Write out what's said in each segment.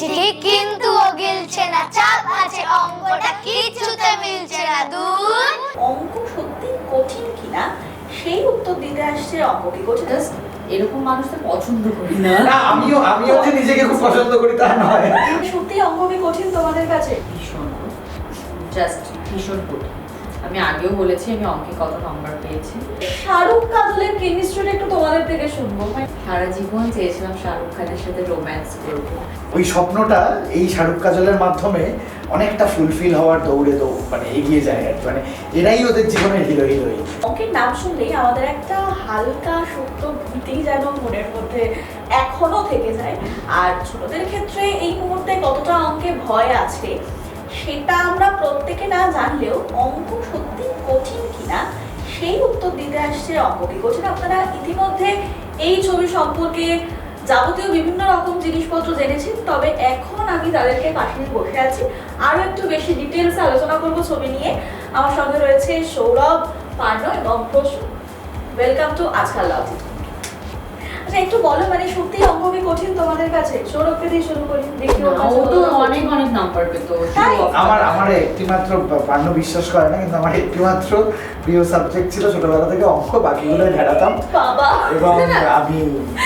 ঠিক কিন্তু ও গিলছে না চাপ আছে অঙ্কটা কিচ্ছুতে মিলছে না দূর। অঙ্ক সত্যি কঠিন কিনা? সেই উত্তর দিতে আসছে অঙ্ক কি কঠিন এরকম মানুষদের পছন্দ করি না। না আমিও আমিও যে নিজেকে খুব পছন্দ করি তা নয়। সত্যি অঙ্ক কি কঠিন তোমাদের কাছে? ভীষণ। জাস্ট ভীষণ কঠিন। আমি আগেও বলেছি আমি অঙ্কে কত নম্বর পেয়েছি। শাহরুখ কাজলের কেমিস্ট্রিটা একটু তোমাদের থেকে শুনব। মানে সারা জীবন চেয়েছিলাম শাহরুখ খানের সাথে রোম্যান্স করব। ওই স্বপ্নটা এই শাহরুখ কাজলের মাধ্যমে অনেকটা ফুলফিল হওয়ার দৌড়ে দৌড় মানে এগিয়ে যায় আর মানে এরাই ওদের জীবনের হিরো হিরোইন অঙ্কের নাম শুনলেই আমাদের একটা হালকা সুপ্ত ভীতি যেন মনের মধ্যে এখনও থেকে যায়। আর ছোটদের ক্ষেত্রে এই মুহূর্তে কতটা অঙ্কে ভয় আছে সেটা আমরা প্রত্যেকে না জানলেও অঙ্ক সত্যি কঠিন কিনা, সেই উত্তর দিতে আসছে অঙ্ক কি কঠিন আপনারা ইতিমধ্যে এই ছবি সম্পর্কে যাবতীয় বিভিন্ন রকম জিনিসপত্র জেনেছেন তবে এখন আমি তাদেরকে পাশে বসে আছি। আরও একটু বেশি ডিটেলসে আলোচনা করব ছবি নিয়ে। আমার সঙ্গে রয়েছে সৌরভ পার্ন এবং প্রসূ ওয়েলকাম টু আজকাল লাভ আচ্ছা একটু বলো মানে সত্যি অঙ্ককে কঠিন তোমাদের কাছে সৌরভকে দিয়ে শুরু করি দেখি ও তো অনেক অনেক নাম্বার পেতো? আমার আমার একটিমাত্র পান্ন বিশ্বাস করে না কিন্তু আমার একটিমাত্র প্রিয় সাবজেক্ট ছিল ছোটবেলা থেকে অঙ্ক বাকিগুলো ঘেরাতাম বাবা এবং। আমি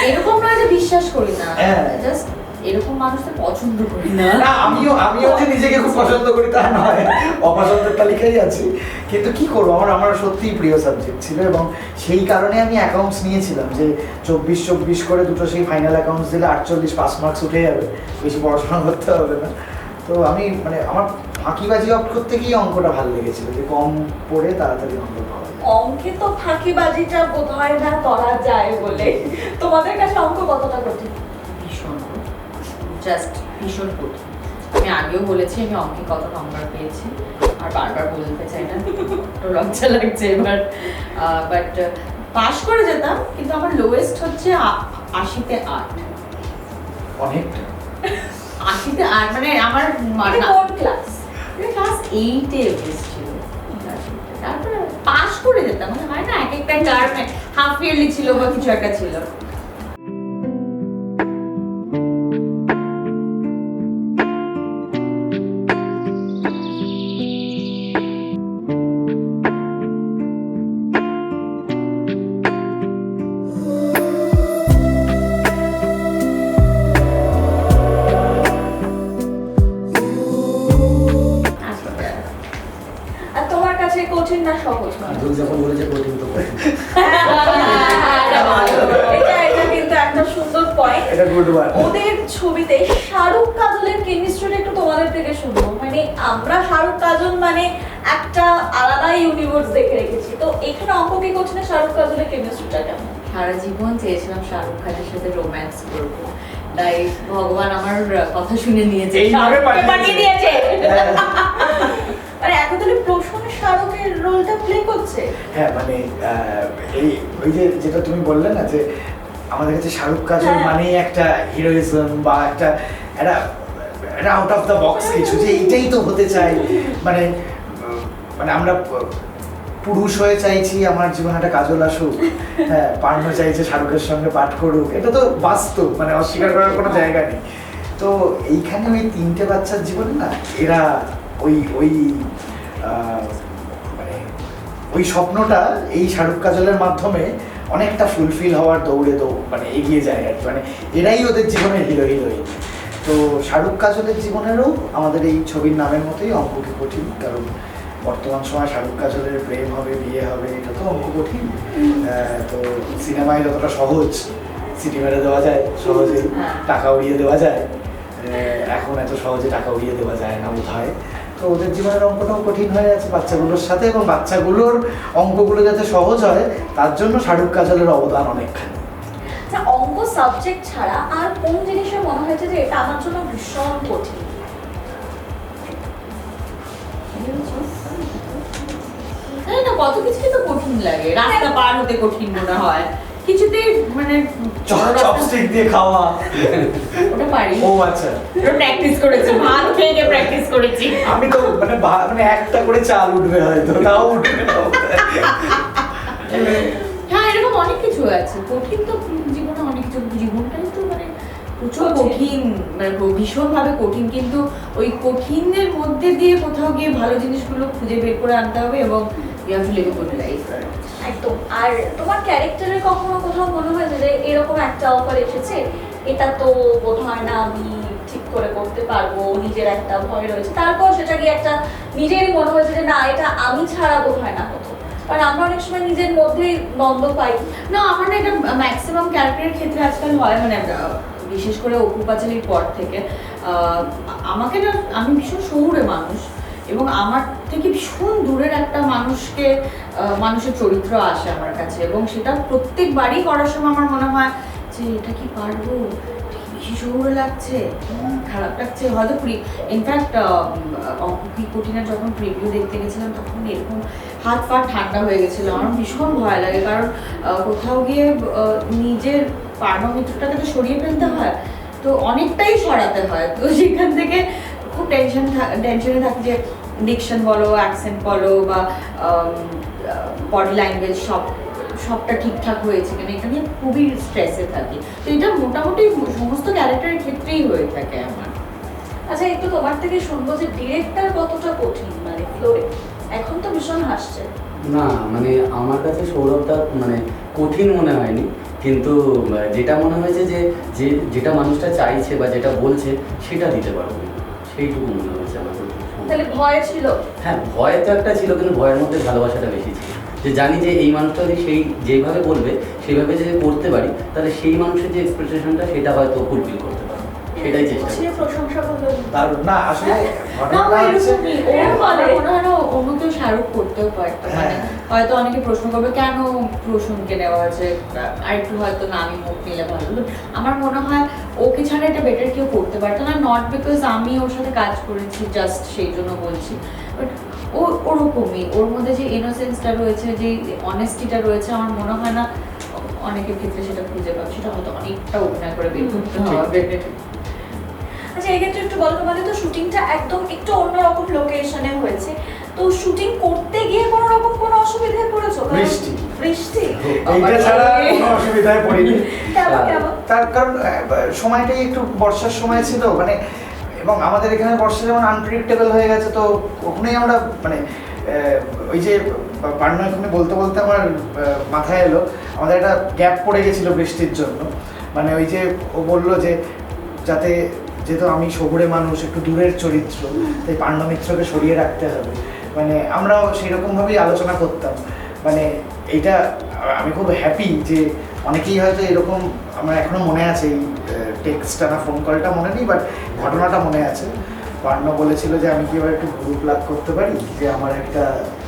এরকম না যে বিশ্বাস করি না হ্যাঁ। জাস্ট এরকম মানুষদের পছন্দ করি না। আমিও আমিও যে নিজেকে খুব পছন্দ করি তা নয়। অপছন্দের তালিকায় আছি। কিন্তু কি করব? আমার আমার সত্যিই প্রিয় সাবজেক্ট ছিল এবং সেই কারণে আমি অ্যাকাউন্টস নিয়েছিলাম যে চব্বিশ চব্বিশ করে দুটো সেই ফাইনাল অ্যাকাউন্টস দিলে আটচল্লিশ পাস মার্কস উঠে যাবে। বেশি পড়াশোনা করতে হবে না। তো আমি মানে আমার ফাঁকিবাজি অফ করতে গিয়ে অঙ্কটা ভালো লেগেছিল যে কম পড়ে তাড়াতাড়ি অঙ্ক পাওয়া অঙ্কে তো ফাঁকিবাজিটা বোধ হয় না করা যায় বলে। তোমাদের কাছে অঙ্ক কতটা কঠিন? জাস্ট ভীষণ কঠিন। আমি আগেও বলেছি আমি অঙ্কে কত নম্বর পেয়েছি আর বারবার বলতে চাই না। একটু লজ্জা লাগছে এবার। বাট পাশ করে যেতাম কিন্তু আমার লোয়েস্ট হচ্ছে আশিতে আট। অনেকটা। আশিতে আট মানে আমার মানে কোন ক্লাস ক্লাস এইটে এসেছিল। তারপরে পাশ করে যেতাম মানে হয় না এক একটা টার্মে হাফ ইয়ারলি ছিল বা কিছু একটা ছিল। ওদের ছবিতে শাহরুখ কাজলের কেমিস্ট্রিটা একটু তোমাদের থেকে শুনব। মানে আমরা শাহরুখ কাজল মানে একটা আলাদা ইউনিভার্স দেখে রেখেছি। তো এখানে অঙ্ক কি করছে না শাহরুখ কাজলের কেমিস্ট্রিটা কেমন? সারা জীবন চেয়েছিলাম শাহরুখ খানের সাথে রোম্যান্স করব। তাই ভগবান আমার কথা শুনে নিয়েছে। পাঠিয়ে দিয়েছে। মানে এখন তাহলে প্রশ্ন শাহরুখের রোলটা প্লে করছে? হ্যাঁ মানে এই ওই যে যেটা তুমি বললে না যে আমাদের কাছে শাহরুখ কাজল হ্যাঁ। মানেই একটা হিরোইজম বা একটা একটা একটা আউট অফ দ্য বক্স কিছু যে এইটাই তো হতে চাই মানে মানে আমরা পুরুষ হয়ে চাইছি আমার জীবনে একটা কাজল আসুক হ্যাঁ পার্ন চাইছে শাহরুখের সঙ্গে পাঠ করুক এটা তো বাস্তব মানে অস্বীকার করার কোনো জায়গা নেই। তো এইখানে ওই তিনটে বাচ্চার জীবন না এরা ওই ওই ওই স্বপ্নটা এই শাহরুখ কাজলের মাধ্যমে অনেকটা ফুলফিল হওয়ার দৌড়ে দৌড় মানে এগিয়ে যায় আর কি। মানে এরাই ওদের জীবনের হিরো হিরোইন তো শাহরুখ কাজলের জীবনেরও আমাদের এই ছবির নামের মতোই অঙ্ক কি কঠিন কারণ বর্তমান সময় শাহরুখ কাজলের প্রেম হবে বিয়ে হবে এটা তো অঙ্ক কঠিন। তো সিনেমায় যতটা সহজ সিটি মেরে দেওয়া যায় সহজেই হ্যাঁ। টাকা উড়িয়ে দেওয়া যায়। এখন এত সহজে টাকা উড়িয়ে দেওয়া যায় না বোধ হয় তো ওদের জীবনের অঙ্কটাও কঠিন হয়ে আছে বাচ্চাগুলোর সাথে এবং বাচ্চাগুলোর অঙ্কগুলো যাতে সহজ হয় তার জন্য শাহরুখ কাজলের অবদান অনেকখানি। আচ্ছা অঙ্ক সাবজেক্ট ছাড়া আর কোন জিনিসে মনে হয়েছে যে এটা আমার জন্য ভীষণ কঠিন? না কত কিছুই তো কঠিন লাগে। রাস্তা পার হতে কঠিন মনে হয়। কিছুতেই মানে চপস্টিক দিয়ে খাওয়া। ওটা পারি। ও আচ্ছা। ওটা প্র্যাকটিস করেছি ভাত খেয়ে গিয়ে প্র্যাকটিস করেছি। আমি তো মানে মানে একটা করে চাল উঠবে হয়তো তাও উঠবে হ্যাঁ এরকম অনেক কিছু আছে। কঠিন তো জীবনে অনেক কিছু। জীবনটাই তো মানে প্রচুর কঠিন। কঠিন মানে ভীষণভাবে কঠিন। কিন্তু ওই কঠিনের মধ্যে দিয়ে কোথাও গিয়ে ভালো জিনিসগুলো খুঁজে বের করে আনতে হবে এবং you have to live good life একদম। আর তোমার ক্যারেক্টারে কখনো কোথাও মনে হয়েছে যে এরকম একটা অফার এসেছে? এটা তো বোধ হয় না আমি ঠিক করে করতে পারব নিজের একটা ভয় রয়েছে। তারপর সেটা গিয়ে একটা নিজেরই মনে হয়েছে যে না এটা আমি ছাড়া বোধ হয় না হতো। কারণ আমরা অনেক সময় নিজের মধ্যেই দ্বন্দ্ব পাই। না আমার না এটা ম্যাক্সিমাম ক্যারেক্টারের ক্ষেত্রে আজকাল হয় মানে বিশেষ করে অপু পাঁচালির পর থেকে। আমাকে না আমি ভীষণ শহুরে মানুষ। এবং আমার থেকে ভীষণ দূরের একটা মানুষকে মানুষের চরিত্র আসে আমার কাছে। এবং সেটা প্রত্যেকবারই করার সময় আমার মনে হয় যে, এটা কি পারব? শহুরে লাগছে? খারাপ লাগছে। হয়তো প্রি ইনফ্যাক্ট অঙ্কি কঠিনের যখন প্রিভিউ দেখতে গেছিলাম, তখন এরকম হাত পা ঠান্ডা হয়ে গেছিল। আমার ভীষণ ভয় লাগে। কারণ কোথাও গিয়ে নিজের পারমিত্রটাকে তো সরিয়ে ফেলতে হয়। তো অনেকটাই সরাতে হয়। তো সেখান থেকে খুব টেনশন টেনশনে থাকি যে ডিকশন বলো অ্যাকসেন্ট বলো বা বডি ল্যাঙ্গুয়েজ সব, সবটা ঠিকঠাক হয়েছে কিনা, এটা নিয়ে খুবই স্ট্রেসে থাকি। তো এটা মোটামুটি সমস্ত ক্যারেক্টারের ক্ষেত্রেই হয়ে থাকে আমার। আচ্ছা একটু তোমার থেকে শুনব যে ডিরেক্টর কতটা কঠিন মানে ফ্লোরে এখন তো ভীষণ হাসছে। না মানে আমার কাছে সৌরভটা মানে কঠিন মনে হয়নি, কিন্তু যেটা মনে হয়েছে যে যে, যেটা মানুষটা চাইছে বা যেটা বলছে, সেটা দিতে পারব। সেইটুকু মনে হয়েছে আমার তাহলে ভয় ছিল? হ্যাঁ ভয় তো একটা ছিল কিন্তু ভয়ের মধ্যে ভালোবাসাটা বেশি ছিল। যে জানি যে এই মানুষটা যদি সেই যেভাবে বলবে সেইভাবে যদি করতে পারি তাহলে সেই মানুষের যে এক্সপেকটেশনটা সেটা হয়তো ফুলফিল করতে পারব। সেটাই চেষ্টা প্রশংসা করল। না আসলে হয়। শাহরুখ করতেও পারতো। মানে হ্যাঁ। হয়তো অনেকে প্রশ্ন করবে কেন প্রসূনকে নেওয়া হয়েছে? আর একটু হয়তো নামি মুখ নিলে ভালো। আমার মনে হয় ওকে ছাড়া এটা বেটার কেউ করতে পারতো না নট বিকজ আমি ওর সাথে কাজ করেছি জাস্ট সেই জন্য বলছি। বাট ও ওরকমই ওর মধ্যে যে ইনোসেন্সটা রয়েছে যে অনেস্টিটা রয়েছে আমার মনে হয় না অনেকের ক্ষেত্রে সেটা খুঁজে পাবে। সেটা হয়তো অনেকটা অভিনয় করে বের করতে হবে। আচ্ছা এক্ষেত্রে একটু বলো তোমাদের তো শুটিংটা একদম একটু অন্যরকম লোকেশনে হয়েছে। তো শুটিং করতে গিয়ে কোনো রকম কোনো অসুবিধায় পড়েছো? বৃষ্টি। বৃষ্টি? এইটা ছাড়া কোনো অসুবিধায় পড়িনি। তার কারণ সময়টাই একটু বর্ষার সময় ছিল মানে এবং আমাদের এখানে বর্ষা যেমন আনপ্রেডিক্টেবল হয়ে গেছে তো ওখানেই আমরা মানে ওই যে পান্না এখানে বলতে বলতে আমার মাথায় এলো আমাদের একটা গ্যাপ পড়ে গেছিল বৃষ্টির জন্য। মানে ওই যে ও বলল যে যাতে যেহেতু আমি শহুরে মানুষ একটু দূরের চরিত্র তাই পাণ্ডমিত্রকে সরিয়ে রাখতে হবে। মানে আমরাও সেরকমভাবেই আলোচনা করতাম। মানে এইটা আমি খুব হ্যাপি যে অনেকেই হয়তো এরকম আমার এখনও মনে আছে এই টেক্সটটা না ফোন কলটা মনে নেই বাট ঘটনাটা মনে আছে। পার্ণ বলেছিল যে আমি কি এবার একটু গ্রুপ লাভ করতে পারি? যে আমার একটা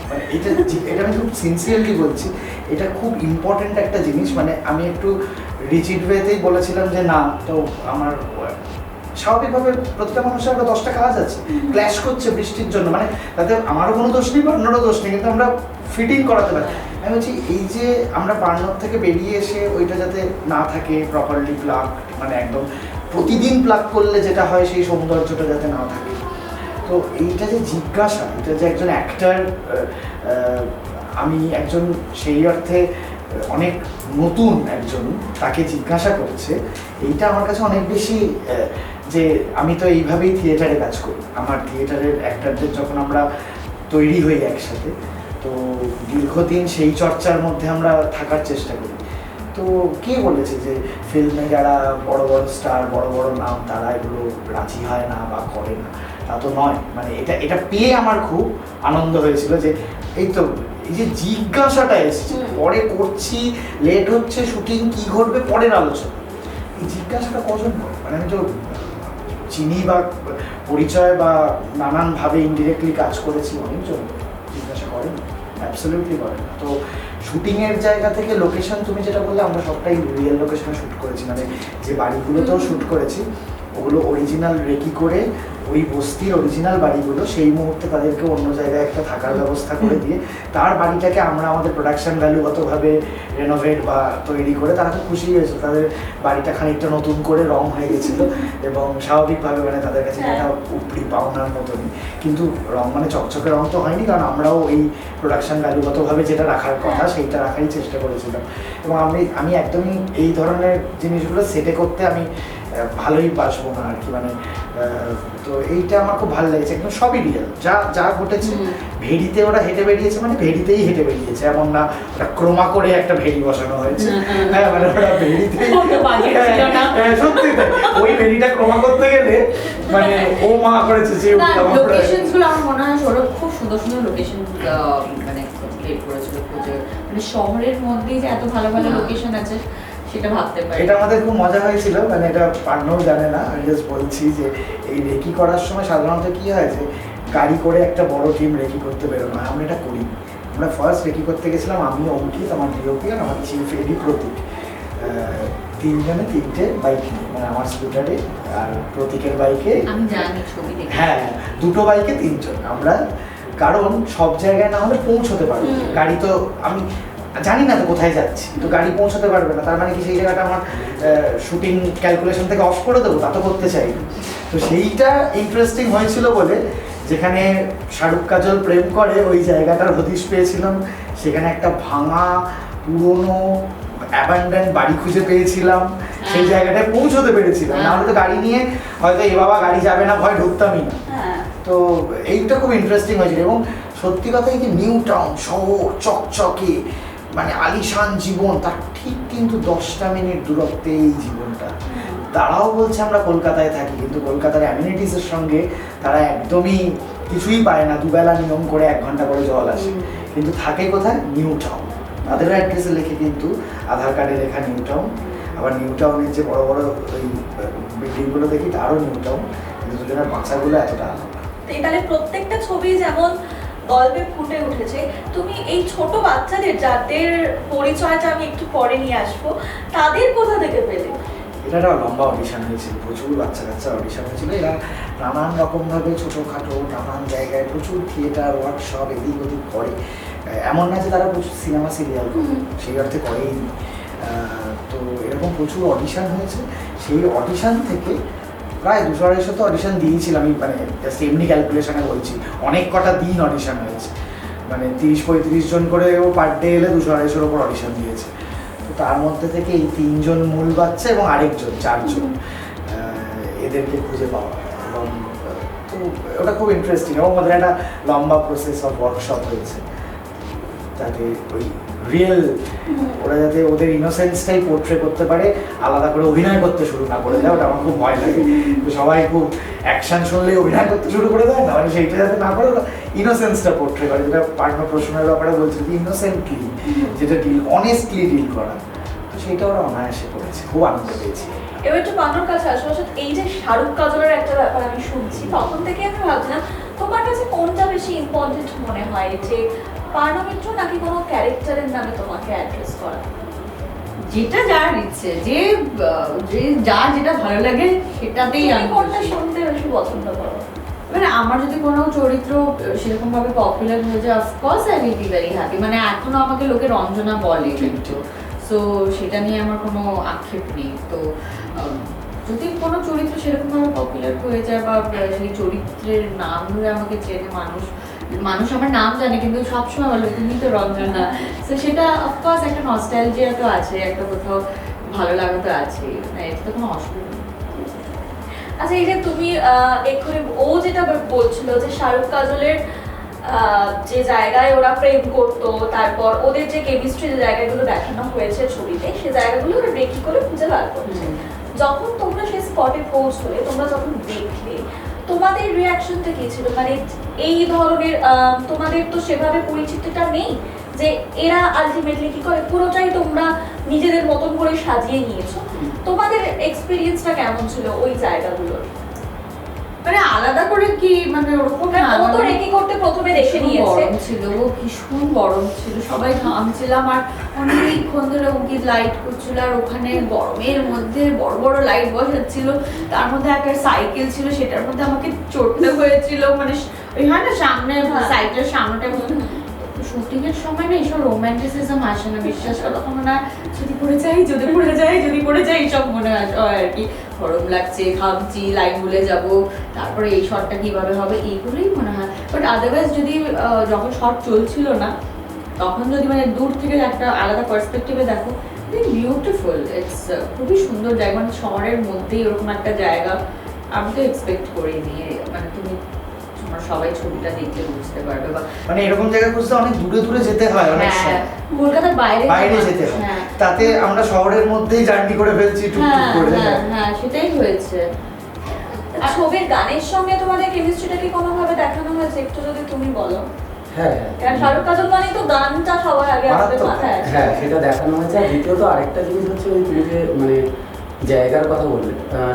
মানে এটা এটা আমি খুব সিনসিয়ারলি বলছি এটা খুব ইম্পর্ট্যান্ট একটা জিনিস। মানে আমি একটু রিচিড ওয়েতেই বলেছিলাম যে না তো আমার স্বাভাবিকভাবে প্রতিটা মানুষের একটা দশটা কাজ আছে। ক্ল্যাশ করছে বৃষ্টির জন্য। মানে তাতে আমারও কোনো দোষ নেই বা অন্যরও দোষ নেই কিন্তু আমরা ফিটিং করাতে পারি। আমি বলছি, এই যে আমরা পার্নর থেকে বেরিয়ে এসে ওইটা যাতে না থাকে প্রপারলি প্লাগ মানে একদম প্রতিদিন প্লাগ করলে যেটা হয় সেই সৌন্দর্যটা যাতে না থাকে। তো এইটা যে জিজ্ঞাসা এটা যে একজন অ্যাক্টার আমি একজন সেই অর্থে অনেক নতুন একজন তাকে জিজ্ঞাসা করছে, এইটা আমার কাছে অনেক বেশি যে আমি তো এইভাবেই থিয়েটারে কাজ করি। আমার থিয়েটারের অ্যাক্টারদের যখন আমরা তৈরি হই একসাথে তো দীর্ঘদিন সেই চর্চার মধ্যে আমরা থাকার চেষ্টা করি। তো কে বলেছে যে ফিল্মে যারা বড় বড় স্টার বড় বড় নাম তারা এগুলো রাজি হয় না বা করে না? তা তো নয়। মানে এটা এটা পেয়ে আমার খুব আনন্দ হয়েছিল যে এই তো এই যে জিজ্ঞাসাটা এসছে পরে করছি লেট হচ্ছে শুটিং কি ঘটবে পরের আলোচনা। এই জিজ্ঞাসাটা কজন করে? মানে আমি তো চিনি বা পরিচয় বা নানানভাবে ইনডিরেক্টলি কাজ করেছি অনেকজন। অ্যাবসলিউটলি পারে না। তো শুটিংয়ের জায়গা থেকে লোকেশন তুমি যেটা বললে আমরা সবটাই রিয়েল লোকেশনে শ্যুট করেছি। মানে যে বাড়িগুলোতেও শ্যুট করেছি ওগুলো অরিজিনাল রেকি করে ওই বস্তির অরিজিনাল বাড়িগুলো সেই মুহূর্তে তাদেরকে অন্য জায়গায় একটা থাকার ব্যবস্থা করে দিয়ে তার বাড়িটাকে আমরা আমাদের প্রোডাকশন ভ্যালুগতভাবে রেনোভেট বা তৈরি করে তারা খুব খুশি হয়েছে। তাদের বাড়িটা খানিকটা নতুন করে রং হয়ে গেছিল এবং স্বাভাবিকভাবে মানে তাদের কাছে হ্যাঁ। একটা উপরি পাওনার মতনই। কিন্তু রং মানে চকচকে রং তো হয়নি কারণ আমরাও এই প্রোডাকশন ভ্যালুগতভাবে যেটা রাখার কথা সেইটা রাখারই চেষ্টা করেছিলাম। এবং আমি আমি একদমই এই ধরনের জিনিসগুলো সেটে করতে আমি ভালোই বাসবো না আর কি মানে তো এইটা আমার খুব ভালো লেগেছে একদম সবই রিয়েল যা যা ঘটেছে। ভেড়িতে ওরা হেঁটে বেরিয়েছে মানে ভেড়িতেই হেঁটে বেরিয়েছে এমন না ওটা ক্রমা করে একটা ভেড়ি বসানো হয়েছে হুম, হুম। হ্যাঁ মানে ওরা ভেড়িতেই। হ্যাঁ, সত্যি ওই ভেড়িটা ক্রমা করতে গেলে মানে ও মা করেছে যে উঠলাম আমরা। মনে হয় সৌরভ খুব সুন্দর সুন্দর লোকেশন মানে ক্রিয়েট করেছিল মানে শহরের মধ্যেই যে এত ভালো ভালো লোকেশন আছে সেটা ভাবতে পারি। এটা আমাদের খুব মজা হয়েছিল মানে এটা পান্নও জানে না আমি জাস্ট বলছি যে এই রেকি করার সময় সাধারণত কি হয় যে গাড়ি করে একটা বড় টিম রেকি করতে বেরোনো হয় আমরা এটা করি। আমরা ফার্স্ট রেকি করতে গেছিলাম আমি অঙ্কিত আমার ডিওপি আর আমার চিফ এডি প্রতীক। তিনজনে তিনটে বাইক নিয়ে মানে আমার স্কুটারে আর প্রতীকের বাইকে আমি জানি ছবি দেখে হ্যাঁ দুটো বাইকে তিনজন। আমরা কারণ সব জায়গায় না হলে পৌঁছতে পারব গাড়ি তো আমি জানি না তো কোথায় যাচ্ছি তো গাড়ি পৌঁছাতে পারবে না। তার মানে কি সেই জায়গাটা আমার শুটিং ক্যালকুলেশন থেকে অফ করে দেবো? তা তো করতে চাই। তো সেইটা ইন্টারেস্টিং হয়েছিল বলে যেখানে শাহরুখ কাজল প্রেম করে ওই জায়গাটার হদিশ পেয়েছিলাম। সেখানে একটা ভাঙা পুরনো অ্যাবান্ডেন্ট বাড়ি খুঁজে পেয়েছিলাম। সেই হ্যাঁ। জায়গাটায় পৌঁছতে পেরেছিলাম। হ্যাঁ। নাহলে তো গাড়ি নিয়ে হয়তো এ বাবা গাড়ি যাবে না ভয় ঢুকতামই না। হ্যাঁ। তো এইটা খুব ইন্টারেস্টিং হয়েছিল। এবং সত্যি কথা এই যে নিউ টাউন শহর চকচকে মানে আলিশান জীবন, তার ঠিক কিন্তু দশটা মিনিট দূরত্বে এই জীবনটা। তারাও বলছে, আমরা কলকাতায় থাকি। কিন্তু কলকাতার অ্যামিনিটিসের সঙ্গে তারা একদমই কিছুই পায় না। দুবেলা নিয়ম করে এক ঘণ্টা করে জল আসে। কিন্তু থাকে কোথায়? নিউ টাউন তাদেরও অ্যাড্রেসে লেখে কিন্তু আধার কার্ডে লেখা নিউ টাউন আবার নিউ টাউনের যে বড় বড় ওই বিল্ডিংগুলো দেখি, তারও নিউ টাউন কিন্তু দুজনের বাচ্চাগুলো এতটা আলাদা। তাহলে প্রত্যেকটা ছবি যেমন গল্পে ফুটে উঠেছে। তুমি এই ছোট বাচ্চাদের যাদের পরিচয়টা আমি একটু পরে নিয়ে আসব তাদের কোথা থেকে পেলে? এটা একটা লম্বা অডিশন হয়েছিল প্রচুর বাচ্চা কাচ্চা অডিশন হয়েছিল। এরা নানান রকমভাবে ছোটোখাটো নানান জায়গায় প্রচুর থিয়েটার ওয়ার্কশপ এদিক ওদিক করে। এমন না যে তারা প্রচুর সিনেমা সিরিয়াল সেই অর্থে করেই তো এরকম প্রচুর অডিশন হয়েছে। সেই অডিশন থেকে প্রায় দুশো আড়াইশো তো অডিশন দিয়েছিলাম আমি মানে জাস্ট এমনি ক্যালকুলেশনে বলছি। অনেক কটা দিন অডিশন হয়েছে। মানে তিরিশ পঁয়ত্রিশ জন করেও পার ডে এলে দুশো আড়াইশোর ওপর অডিশন দিয়েছে। তো তার মধ্যে থেকে এই তিনজন মূল বাচ্চা এবং আরেকজন, চারজন এদেরকে খুঁজে পাওয়া। এবং তো ওটা খুব ইন্টারেস্টিং এবং ওদের একটা লম্বা প্রসেস অফ ওয়ার্কশপ হয়েছে। যাতে ওই রিয়েল ওরা যাতে ওদের ইনোসেন্সটাই পোর্ট্রে করতে পারে, আলাদা করে অভিনয় করতে শুরু না করে দেয় ওটা আমার খুব ভয় লাগে। সবাই খুব অ্যাকশন শুনলেই অভিনয় করতে শুরু করে দেয় না মানে সেইটা যাতে না করে, ওরা ইনোসেন্সটা পোর্ট্রে করে। যেটা পার্টনার প্রশ্নের ব্যাপারে বলছে যে ইনোসেন্টলি যেটা ডিল অনেস্টলি ডিল করা। তো সেইটা ওরা অনায়াসে করেছে, খুব আনন্দ পেয়েছি। এবার একটু পান্ডুর কাছে আসো। এই যে শাহরুখ কাজলের একটা ব্যাপার আমি শুনছি, তখন থেকে আমি ভাবছিলাম, তোমার কাছে কোনটা বেশি ইম্পর্টেন্ট মনে হয়? যে পার্নো মিত্র নাকি কোনো ক্যারেক্টারের নামে তোমাকে অ্যাড্রেস করা? যেটা যার ইচ্ছে যে আহ, যে যা যেটা ভালো লাগে সেটাতেই আমি কোনটা শুনতে বেশি পছন্দ করো? মানে আমার যদি কোনো চরিত্র সেরকম ভাবে পপুলার হয়ে যায় of course I will be very happy মানে এখনও আমাকে লোকে রঞ্জনা বলে কিন্তু। সো সেটা নিয়ে আমার কোনো আক্ষেপ নেই। তো যদি কোনো চরিত্র সেরকম ভাবে পপুলার হয়ে যায় বা সেই চরিত্রের নাম ধরে আমাকে চেনে মানুষ মানুষ আমার নাম জানে, কিন্তু সবসময় বলে তুমি তো রঞ্জনা। তো সেটা অফকোর্স একটা নস্টালজিয়া তো আছে, একটা কোথাও ভালো লাগা তো আছে মানে এটা তো কোনো অসুবিধা আচ্ছা এই যে তুমি এক্ষুনি ও যেটা বলছিল যে শাহরুখ কাজলের যে জায়গায় ওরা প্রেম করতো, তারপর ওদের যে কেমিস্ট্রি যে জায়গাগুলো দেখানো হয়েছে ছবিতে, সে জায়গাগুলো ওরা রেকি করে খুঁজে বার করছে। যখন তোমরা সেই স্পটে পৌঁছলে, তোমরা যখন দেখলে, তোমাদের রিয়াকশনটা কি ছিল? মানে এই ধরনের তোমাদের তো সেভাবে পরিচিতিটা নেই যে এরা আলটিমেটলি কি করে? পুরোটাই তোমরা নিজেদের মতন করে সাজিয়ে নিয়েছো। তোমাদের এক্সপিরিয়েন্সটা কেমন ছিল ওই জায়গাগুলোর? মানে আলাদা করে কি মানে ওরকম ও তো মানে রেকি করতে প্রথমে দেখে নিয়েছে। ছিল ও ভীষণ গরম ছিল। সবাই ঘামছিলাম আর অনেকক্ষণ ধরে উকি লাইট করছিল আর ওখানে গরমের মধ্যে বড় বড় লাইট বসাচ্ছিল। তার মধ্যে একটা সাইকেল ছিল সেটার মধ্যে আমাকে চড়তে হয়েছিল। মানে ওই হয় না সামনে হ্যাঁ। সাইকেলের সামনেটা শুটিং এর সময় না এইসব রোম্যান্টিসিজম আসে না, বিশ্বাস করো মনে হয় যদি পড়ে যাই, যদি পড়ে যাই, যদি পড়ে যাই, এইসব মনে হয় আর কি। গরম লাগছে খামছি লাইন ভুলে যাব, তারপরে এই শটটা কীভাবে হবে, এইগুলোই মনে হয়। বাট আদারওয়াইজ যদি যখন শট চলছিল না, তখন যদি মানে দূর থেকে একটা আলাদা পার্সপেক্টিভে দেখো বিউটিফুল ইটস খুবই সুন্দর জায়গা। মানে শহরের মধ্যেই ওরকম একটা জায়গা, আমি তো এক্সপেক্ট করিনি মানে তুমি সবাই ছবিটা দেখলে বুঝতে পারবে বা মানে এরকম জায়গা খুঁজতে অনেক দূরে দূরে যেতে হয় অনেক হ্যাঁ, কলকাতার বাইরে বাইরে যেতে হয়। হ্যাঁ। তাতে আমরা শহরের মধ্যেই জার্নি করে ফেলছি টুকটুক হ্যাঁ করে। হ্যাঁ হ্যাঁ সেটাই হয়েছে। ছবির গানের সঙ্গে তোমাদের কেমিস্ট্রিটা কি কোনোভাবে দেখানো হয়েছে? একটু যদি তুমি বলো। হ্যাঁ শাহরুখ কাজল মানে তো গানটা সবার আগে আমাদের মাথায় আসে। হ্যাঁ সেটা দেখানো হয়েছে। আর দ্বিতীয়ত আরেকটা জিনিস হচ্ছে ওই তুমি যে মানে জায়গার কথা বললে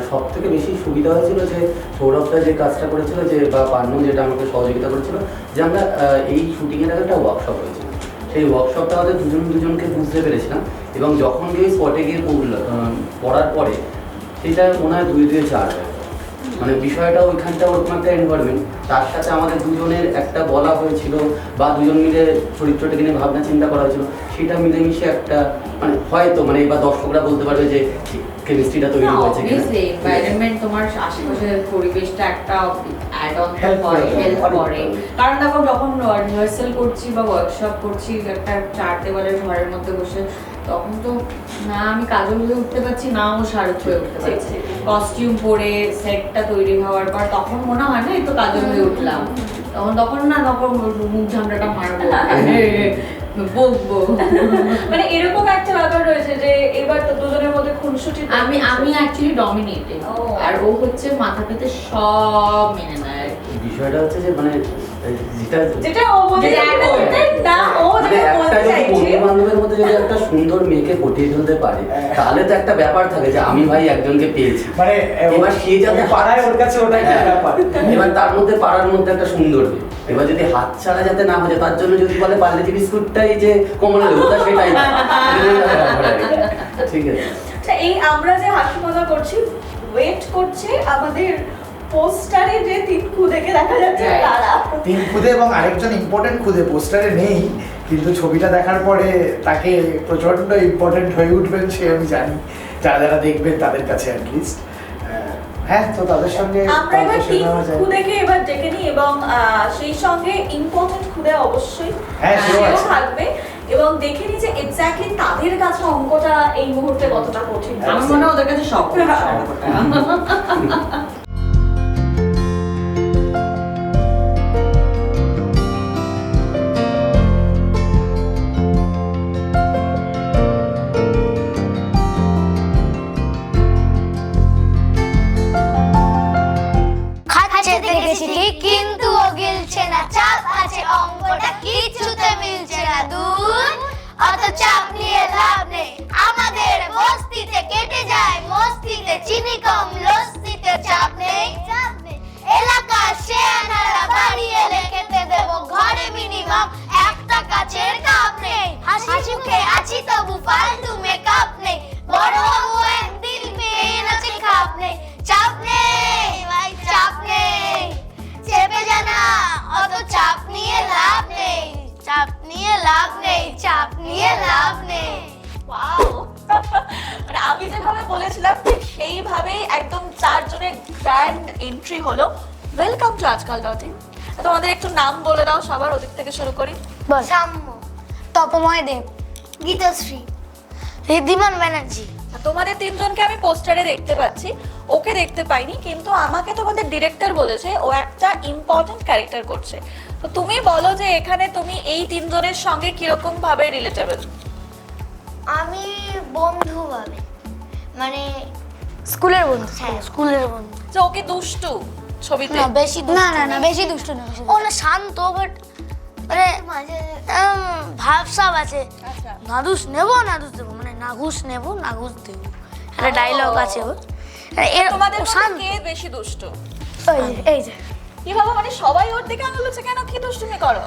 সব থেকে বেশি সুবিধা হয়েছিল যে সৌরভটা যে কাজটা করেছিল যে বা পান্নু যেটা আমাকে সহযোগিতা করেছিল, যে আমরা এই শুটিংয়ের আগে একটা ওয়ার্কশপ হয়েছিল সেই ওয়ার্কশপটা আমাদের দুজন দুজনকে বুঝতে পেরেছিলাম এবং যখন গিয়ে স্পটে গিয়ে পড়ল পড়ার পরে সেটা মনে হয় দুই দুই, চার হয়ে। মানে বিষয়টা ওইখানটা ওরকম একটা এনভায়রনমেন্ট তার সাথে আমাদের দুজনের একটা বলা হয়েছিল বা দুজন মিলে চরিত্রটাকে নিয়ে ভাবনা চিন্তা করা হয়েছিল, সেটা মিলেমিশে একটা মানে হয়তো মানে এবার দর্শকরা বলতে পারবে যে কেমিস্ট্রিটা তৈরি হয়েছে অবভিয়াসলি তোমার আশেপাশের পরিবেশটা একটা অ্যাড অন করে হেল্প করে করে। কারণ দেখো যখন রিহার্সাল করছি বা ওয়ার্কশপ করছি একটা চার দেওয়ালের ঘরের মধ্যে বসে তখন তো না আমি কাজল হয়ে উঠতে পারছি না ও শাহরুখ হয়ে উঠতে পারছি। কস্টিউম পরে সেটটা তৈরি হওয়ার পর তখন মনে হয় না এই তো কাজল হয়ে উঠলাম। তখন তখন না তখন মুখ ঝামড়াটা মারবো। বকবো। মানে এরকম একটা ব্যাপার রয়েছে যে এবার তো দুজনের মধ্যে খুনসুটি আমি আমি অ্যাকচুয়ালি ডমিনেটেড আর ও হচ্ছে মাথা পেতে সব মেনে নেয় আর কি। বিষয়টা হচ্ছে যে মানে যেটা ও না? ও মানে যেটা একটা বলতে যদি চাইছে। বন্ধু মধ্যে যদি একটা সুন্দর মেয়েকে পটিয়ে ফেলতে পারে তাহলে তো একটা ব্যাপার থাকে যে আমি ভাই একজনকে পেয়েছি। মানে এবার সে যাতে পাড়ায় ওর কাছে ওটা একটা হ্যাঁ। ব্যাপার। এবার তার মধ্যে পাড়ার মধ্যে একটা সুন্দর মেয়ে। এবার যদি হাত ছাড়া যাতে না হয়ে তার জন্য যদি বলে পারলে যে বিস্কুটটাই যে কমলে দেবো সেটাই ঠিক আছে। আচ্ছা এই আমরা যে হাসি মজা করছি ওয়েট করছে আমাদের পোস্টারে যে তিন খুদেকে দেখা যাচ্ছে তারা। তিন খুদে এবং আরেকজন ইম্পর্টেন্ট খুদে পোস্টারে নেই কিন্তু ছবিটা দেখার পরে তাকে প্রচণ্ড ইম্পর্টেন্ট হয়ে উঠবেন সে আমি জানি। যারা যারা দেখবেন তাদের কাছে অ্যাটলিস্ট হ্যাঁ তো তাদের সঙ্গে আমরা এবার তিন খুদেকে এবার ডেকে নিই এবং আহ, সেই সঙ্গে ইম্পর্টেন্ট খুদে অবশ্যই হ্যাঁ, সেও সেও থাকবে। এবং দেখে নিই যে এক্স্যাক্টলি তাদের কাছে অঙ্কটা এই মুহূর্তে কতটা কঠিন। আমার মনে হয় ওদের কাছে সব অত চাপ নিয়ে নেই। আমাদের মস্তিতে কেটে যায়, মস্তিতে চিনি কম, লস্তিতে চাপ নেই। এলাকার শেয়ানারা বাড়ি এলে খেতে দেবো ঘরে মিনিমাম একটা কাচের কাপ নেই। হাসি মুখে আছি তবু এন্ট্রি হলো welcome to Aajkaal dot in তোমাদের একটু নাম বলে দাও সবার ওদিক থেকে শুরু করি। সাম্য তপময় দেব গীতাশ্রী ঋদ্ধিমান ব্যানার্জি। তোমাদের তিনজনকে আমি পোস্টারে দেখতে পাচ্ছি ওকে দেখতে পাইনি কিন্তু আমাকে তোমাদের ডিরেক্টর বলেছে ও একটা ইম্পর্টেন্ট ক্যারেক্টার করছে। তো তুমি বলো যে এখানে তুমি এই তিনজনের সঙ্গে কীরকম ভাবে রিলেটেবল আমি বন্ধু ভাবে মানে স্কুলের বন্ধু। হ্যাঁ স্কুলের বন্ধু। যে ওকে দুষ্টু ছবিতে? না বেশি না না না বেশি দুষ্ট না ও না শান্ত বাট মানে ভাবসাব আছে। আচ্ছা। নাদুস নেব নাদুস দেবো? মানে নাঘুস নেব নাঘুস দেবো। একটা ডায়লগ আছে ওর। মানে এর তোমাদের শান্ত। কে বেশি দুষ্টু? এই যে, কি বাবা মানে সবাই ওর দিকে আঙুল হচ্ছে কেন কি দুষ্টুমি করো?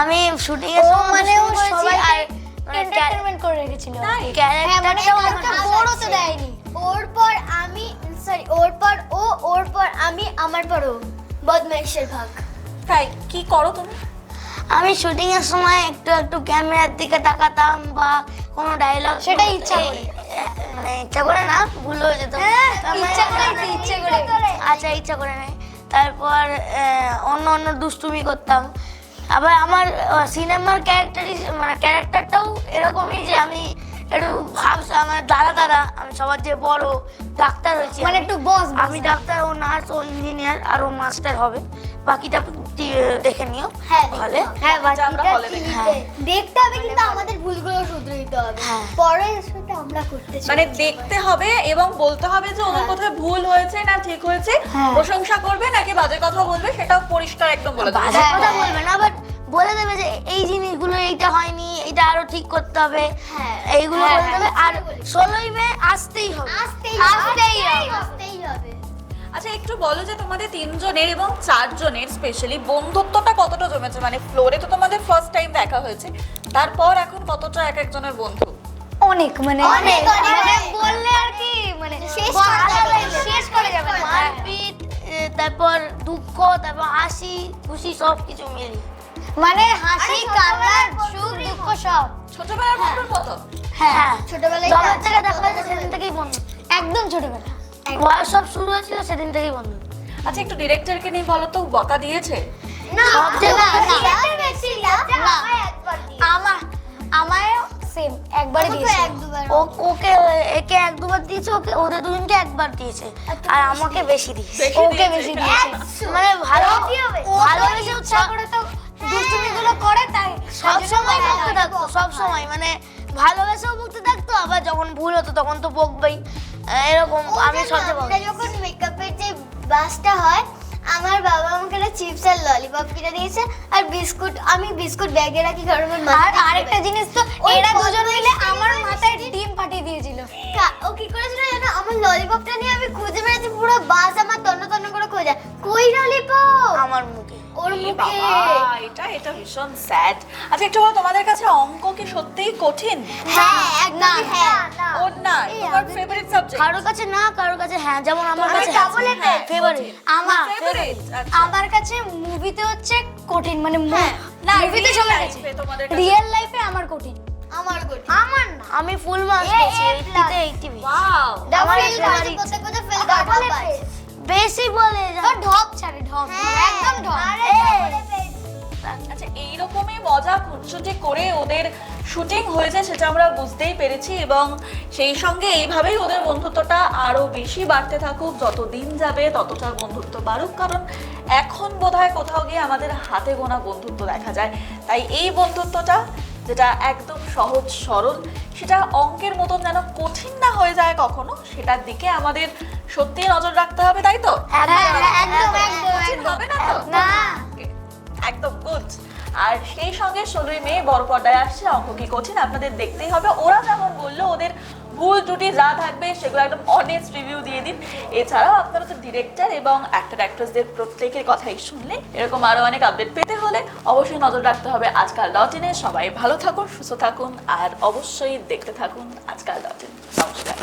আমি শুটিং এর সময় মানে ও সবাই এন্টারটেইনমেন্ট করে রেখেছিল। তাই? ক্যারেক্টারটাও বড় তো দেয়নি। ওর পর আমি সরি ওর পর ও ওর পর আমি আমার পর ও। বদমাইশের ভাগ। তাই কি করো তুমি? আমি শুটিং এর সময় একটু একটু ক্যামেরার দিকে তাকাতাম বা কোনো ডায়লগ সেটা ইচ্ছা করে। মানে ইচ্ছা করে না ভুল হয়ে যেত। হ্যাঁ, ইচ্ছা করে তো, ইচ্ছা করে। আচ্ছা ইচ্ছা করে নাই। তারপর অন্য অন্য দুষ্টুমি করতাম। আবার আমার সিনেমার ক্যারেক্টারই মানে ক্যারেক্টারটাও এরকমই যে আমি একটু ভাবছে আমার দাদা দাদা আমি সবার যে বড় ডাক্তার হয়েছি মানে একটু বস আমি ডাক্তার ও নার্স ও ইঞ্জিনিয়ার আর ও মাস্টার হবে বাকিটা দেখে নিও হ্যাঁ হলে হ্যাঁ। টিভিতে। দেখতে হবে কিন্তু আমাদের ভুলগুলো শুধরে দিতে হবে হ্যাঁ। পরে সেটা আমরা করতে মানে দেখতে হবে এবং বলতে হবে যে ওদের কোথায় ভুল হয়েছে না ঠিক হয়েছে হ্যাঁ। প্রশংসা করবে নাকি বাজে কথা বলবে সেটাও পরিষ্কার একদম বলে দেবে বাজে হ্যাঁ, কথা হ্যাঁ। বলবে না বাট বলে দেবে যে এই জিনিসগুলো এইটা হয়নি আরও ঠিক করতে হবে। হ্যাঁ। এইগুলো হ্যাঁ, বলে দেবে। হ্যাঁ, আর ষোলোই মে আসতেই হবে। আসতেই আসতেই হবে। আচ্ছা একটু বলো যে তোমাদের তিনজনের এবং চারজনের স্পেশালি বন্ধুত্বটা কতটা জমেছে? মানে ফ্লোরে তো তোমাদের ফার্স্ট টাইম দেখা হয়েছে তারপর এখন কতটা এক একজনের বন্ধু? অনেক মানে অনেক, মানে বললে আর কি মানে শেষ করা শেষ করা যাবে না। মারপিট তারপর দুঃখ তারপর হাসি খুশি সব কিছু মিলি মানে হাসি কান্না সুখ দুঃখ সব। ছোটবেলার বন্ধুর মতো? হ্যাঁ ছোটবেলায় যখন থেকে দেখা হয়েছে সেদিন থেকেই বন্ধু। একদম ছোটবেলা। বয়স সব শুরু হয়েছিল সেদিন থেকেই বন্ধু। আচ্ছা একটু ডিরেক্টরকে নিয়ে বলো তো বকা দিয়েছে? না। আমার সেম একবারই দিয়েছে। ও ওকে একে এক দুবার দিয়েছে ওকে ওদের দুজনকে একবার দিয়েছে। আর আমাকে বেশি দিয়েছে। ওকে বেশি দিয়েছে। মানে ভালো ভালোবেসে উৎসাহ করে তো দুষ্টুমিগুলো করে তাই সব সময় বকতে থাকতো সব সময় মানে ভালোবেসেও বকতে থাকতো আবার যখন ভুল হতো তখন তো বকবেই। এরকম আমি সবচেয়ে বক আমরা যখন মেকআপের যে বাসটা হয় আমার বাবা আমাকে একটা চিপস আর ললিপপ কিনে দিয়েছে আর বিস্কুট আমি বিস্কুট ব্যাগে রাখি কারণ আমার আর আরেকটা জিনিস তো এরা দুজন মিলে আমার মাথায় ডিম পাঠিয়ে দিয়েছিল। ও কি করেছিল জানো? আমার ললিপপটা নিয়ে আমি খুঁজে বেড়াচ্ছি পুরো বাস আমার তন্ন তন্ন করে খোঁজা। কই ললিপপ আমার বাবা এটা এটা ভীষণ স্যাড আচ্ছা একটু বলো তোমাদের কাছে অঙ্ক কি সত্যিই কঠিন? হ্যাঁ একদম হ্যাঁ ওর না তোমার ফেভারিট সাবজেক্ট কারোর কাছে না কারোর কাছে হ্যাঁ যেমন আমার কাছে double ফেভারিট আমার ফেভারিট আমার কাছে মুভিতে হচ্ছে কঠিন মানে হ্যাঁ, না মুভিতে সবার কাছে। রিয়েল লাইফে আমার কঠিন। আমার কঠিন। আমার না। আমি ফুল মার্কস পেয়েছি এ 80 তে 80 ওয়াও আমার ফেল করে বেশি বলে যা- ঢপ ছাড়ে ঢপ। একদম ঢপ। আচ্ছা এইরকমই মজা খুনসুটি করে ওদের শুটিং হয়েছে সেটা আমরা বুঝতেই পেরেছি এবং সেই সঙ্গে এইভাবেই ওদের বন্ধুত্বটা আরও বেশি বাড়তে থাকুক যত দিন যাবে ততটা বন্ধুত্ব বাড়ুক। কারণ এখন বোধহয় কোথাও গিয়ে আমাদের হাতে গোনা বন্ধুত্ব দেখা যায়। তাই এই বন্ধুত্বটা যেটা একদম সহজ সরল সেটা অঙ্কের মতন যেন কঠিন না হয়ে যায় কখনো সেটার দিকে আমাদের সত্যি নজর রাখতে হবে তাই তো? একদম একদম হবে না তো? না। একদম গুড আর সেই সঙ্গে ষোলোই মে বড় পর্দায় আসছে অঙ্ক কি কঠিন আপনাদের দেখতেই হবে। ওরা যেমন বলল ওদের ভুল ত্রুটি যা থাকবে সেগুলো একদম অনেস্ট রিভিউ দিয়ে দিন। এছাড়াও আপনারা তো ডিরেক্টর এবং অ্যাক্টর অ্যাক্ট্রেসদের প্রত্যেকের কথাই শুনলে এরকম আরও অনেক আপডেট পেতে হলে অবশ্যই নজর রাখতে হবে আজকাল ডট ইনে সবাই ভালো থাকুন সুস্থ থাকুন আর অবশ্যই দেখতে থাকুন আজকাল ডট ইন নমস্কার।